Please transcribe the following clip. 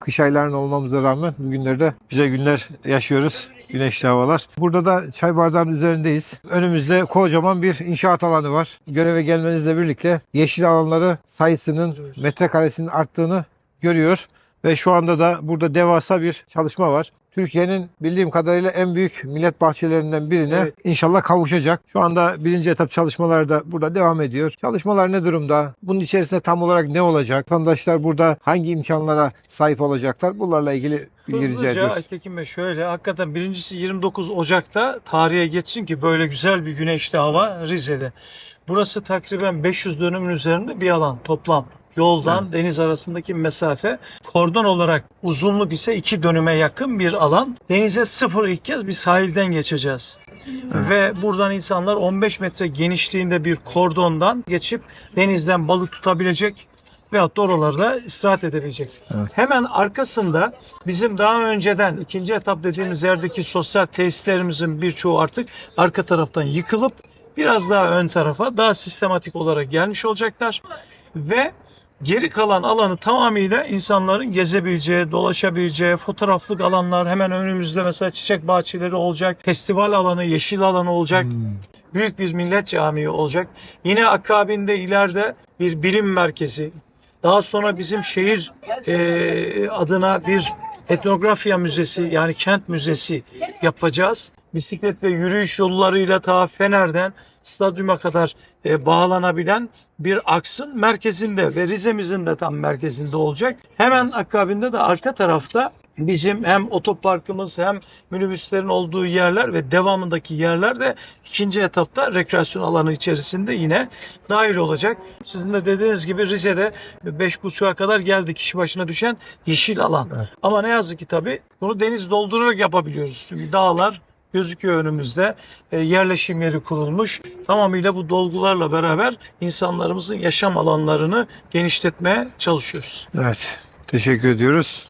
Kış aylarında olmamıza rağmen bugünlerde güzel günler yaşıyoruz. Güneşli havalar. Burada da çay bardağının üzerindeyiz. Önümüzde kocaman bir inşaat alanı var. Göreve gelmenizle birlikte yeşil alanları sayısının metrekaresinin arttığını görüyor. Ve şu anda da burada devasa bir çalışma var. Türkiye'nin bildiğim kadarıyla en büyük millet bahçelerinden birine Evet. inşallah kavuşacak. Şu anda birinci etap çalışmaları da burada devam ediyor. Çalışmalar ne durumda? Bunun içerisinde tam olarak ne olacak? Vatandaşlar burada hangi imkanlara sahip olacaklar? Bunlarla ilgili bilgi rica Hızlıca ediyoruz. Aytekin Bey şöyle hakikaten birincisi 29 Ocak'ta tarihe geçsin ki böyle güzel bir güneşli hava Rize'de. Burası takriben 500 dönümün üzerinde bir alan toplam. Yoldan deniz arasındaki mesafe kordon olarak uzunluk ise 2 dönüme yakın bir alan. Denize sıfır ilk kez bir sahilden geçeceğiz. Ve buradan insanlar 15 metre genişliğinde bir kordondan geçip denizden balık tutabilecek veyahut da oralarda istirahat edebilecek. Hemen arkasında bizim daha önceden ikinci etap dediğimiz yerdeki sosyal tesislerimizin birçoğu artık arka taraftan yıkılıp biraz daha ön tarafa daha sistematik olarak gelmiş olacaklar. Ve geri kalan alanı tamamıyla insanların gezebileceği, dolaşabileceği, fotoğraflık alanlar hemen önümüzde mesela çiçek bahçeleri olacak, festival alanı, yeşil alanı olacak. Büyük bir millet camii olacak. Yine akabinde ileride bir bilim merkezi, daha sonra bizim şehir e, adına bir etnografya müzesi yani kent müzesi yapacağız. Bisiklet ve yürüyüş yollarıyla ta Fener'den stadyuma kadar e, bağlanabilen bir aksın merkezinde ve Rize'mizin de tam merkezinde olacak. Hemen akabinde de arka tarafta bizim hem otoparkımız hem minibüslerin olduğu yerler ve devamındaki yerler de ikinci etapta rekreasyon alanı içerisinde yine dahil olacak. Sizin de dediğiniz gibi Rize'de 5.5'a kadar geldi kişi başına düşen yeşil alan. Ama ne yazık ki tabii bunu deniz doldurarak yapabiliyoruz. Çünkü dağlar gözüküyor önümüzde. E, yerleşim yeri kurulmuş. Tamamıyla bu dolgularla beraber insanlarımızın yaşam alanlarını genişletmeye çalışıyoruz. Evet. Teşekkür ediyoruz.